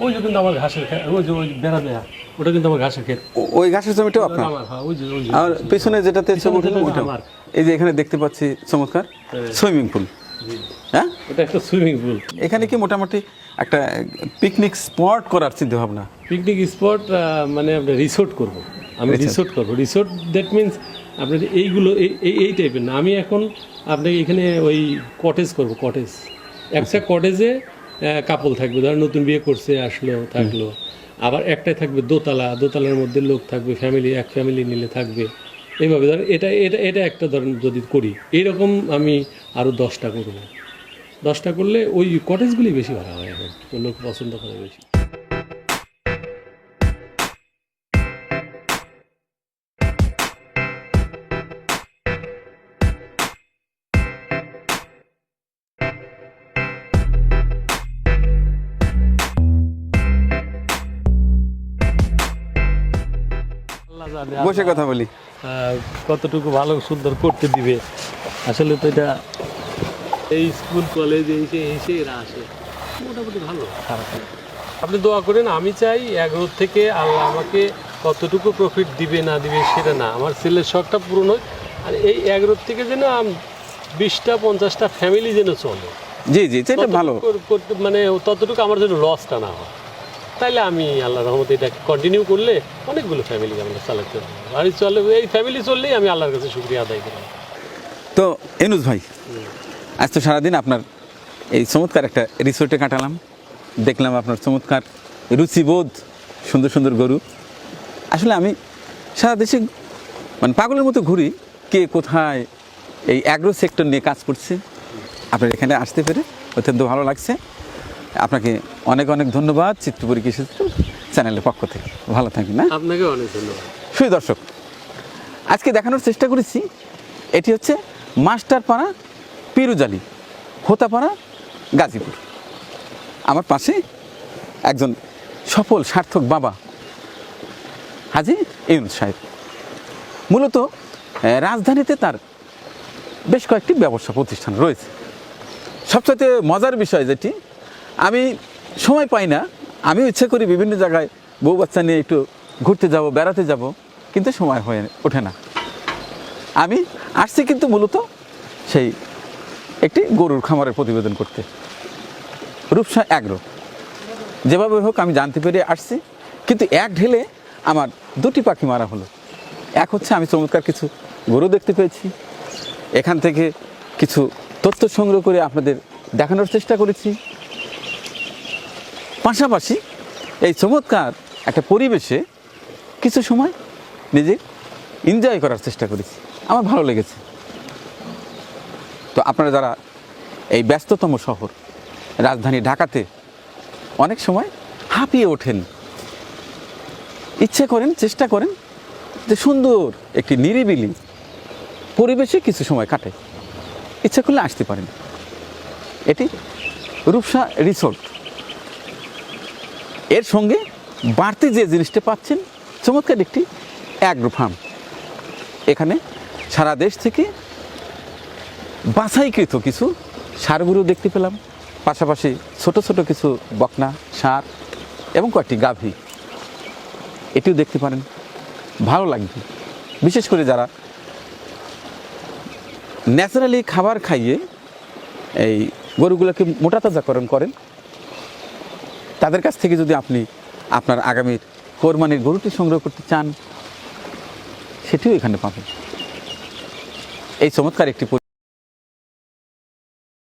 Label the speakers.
Speaker 1: ওই যে কিন্তু আমার ঘাসের ওই যে ওই বেড়া দেয়া ওটা কিন্তু আমার ঘাসের ক্ষেত।
Speaker 2: ওই ঘাসের জমিটাও আপনার?
Speaker 1: হ্যাঁ
Speaker 2: আর পেছনে যেটাতে ছবি
Speaker 1: আমার।
Speaker 2: এই যে এখানে দেখতে পাচ্ছি চমৎকার। Swimming pool. হ্যাঁ?
Speaker 1: ওটা একটা সুইমিং পুল।
Speaker 2: এখানে কি মোটামুটি একটা পিকনিক স্পট করার চিন্তা ভাবনা?
Speaker 1: পিকনিক স্পট মানে আমরা রিসোর্ট করব। আমি রিসোর্ট। করব। রিসোর্ট দ্যাট মিনস আপনার এইগুলো এই- এই এই টাইপের না। আমি এখন আপনাকে এখানে ওই কটেজ করব কটেজ একটা কটেজে কাপল থাকবে ধর নতুন বিয়ে করছে আসলো থাকল। আবার একটাই থাকবে দোতলা দোতলার মধ্যে লোক থাকবে ফ্যামিলি এক ফ্যামিলি নিলে থাকবে। এইভাবে ধর এটা এটা এটা একটা ধরেন যদি করি এইরকম আমি আরও দশটা করব। দশটা করলে ওই কটেজগুলি বেশি ভালো হয় এখন লোক পছন্দ করে বেশি।
Speaker 2: বসে কথা বলি।
Speaker 1: কতটুকু ভালো সুন্দর করতে দিবে। আসলে তো এটা এই স্কুল কলেজ এই সে এই সে এরা আসে। মোটামুটি ভালো খারাপ আপনি দোয়া করেন আমি চাই এগারো থেকে আল্লাহ আমাকে কতটুকু প্রফিট দিবে না দিবে সেটা না। আমার ছেলের শখটা পূরণ হয় আর এই এগারোর থেকে যেন বিশটা পঞ্চাশটা ফ্যামিলি যেন চলে।
Speaker 2: জি জি এটা ভালো।
Speaker 1: মানে ততটুকু আমার জন্য লসটা না হয়। তাইলে আমি আল্লাহ রহমতে এটা কন্টিনিউ করলে অনেকগুলো ফ্যামিলি আমরা চালাতে আর চলে এই ফ্যামিলি চললেই আমি আল্লাহর কাছে শুক্রিয়া আদায় করলাম
Speaker 2: তো এনুজ ভাই, আজ তো সারাদিন আপনার এই চমৎকার একটা রিসোর্টে কাটালাম। দেখলাম আপনার চমৎকার রুচিবোধ, সুন্দর সুন্দর গরু। আসলে আমি সারা দেশে মানে পাগলের মতো ঘুরি, কে কোথায় এই অ্যাগ্রো সেক্টর নিয়ে কাজ করছে। আপনার এখানে আসতে পেরে অত্যন্ত ভালো লাগছে। আপনাকে অনেক অনেক ধন্যবাদ চিত্রপুরী কৃষি চ্যানেলের পক্ষ থেকে। ভালো থাকি না
Speaker 1: আপনাকে অনেক ধন্যবাদ।
Speaker 2: সুই দর্শক আজকে দেখানোর চেষ্টা করেছি এটি হচ্ছে মাস্টারপাড়া পিরুজালি হোতাপাড়া গাজীপুর। আমার পাশে একজন সফল সার্থক বাবা হাজি ইউনুস সাহেব। মূলত রাজধানীতে তার বেশ কয়েকটি ব্যবসা প্রতিষ্ঠান রয়েছে। সবচেয়ে মজার বিষয় যেটি আমি সময় পাই না। আমিও ইচ্ছে করি বিভিন্ন জায়গায় বউ বাচ্চা নিয়ে একটু ঘুরতে যাব, বেড়াতে যাব, কিন্তু সময় হয়ে ওঠে না। আমি আসছি কিন্তু মূলত সেই একটি গরুর খামারের প্রতিবেদন করতে। রূপসা অ্যাগ্রো যেভাবে হোক আমি জানতে পেরে আসছি, কিন্তু এক ঢেলে আমার দুটি পাখি মারা হলো। এক হচ্ছে আমি চমৎকার কিছু গরু দেখতে পেয়েছি। এখান থেকে কিছু তথ্য সংগ্রহ করে আপনাদের দেখানোর চেষ্টা করেছি। পাশাপাশি এই চমৎকার একটা পরিবেশে কিছু সময় নিজে এনজয় করার চেষ্টা করেছি। আমার ভালো লেগেছে। তো আপনারা যারা এই ব্যস্ততম শহর, রাজধানী ঢাকাতে অনেক সময় হাঁপিয়ে ওঠেন, ইচ্ছে করেন, চেষ্টা করেন যে সুন্দর একটি নিরিবিলি পরিবেশে কিছু সময় কাটে। ইচ্ছা করলে আসতে পারেন। এটি রূপসা রিসোর্ট। এর সঙ্গে বাড়তি যে জিনিসটা পাচ্ছেন, চমৎকার একটি অ্যাগ্রো ফার্ম এখানে সারা দেশ থেকে বাছাইকৃত কিছু সারগুলো দেখতে পেলাম, পাশাপাশি ছোট ছোট কিছু বকনা, সার এবং কয়েকটি গাভী। এটিও দেখতে পারেন, ভালো লাগবে। বিশেষ করে যারা ন্যাচারালি খাবার খাইয়ে এই গরুগুলোকে মোটা তাজাকরণ করেন তাদের কাছ থেকে যদি আপনি আপনার আগামীর কোরবানির গরুটি সংগ্রহ করতে চান, সেটিও এখানে পাবেন। এই চমৎকার একটি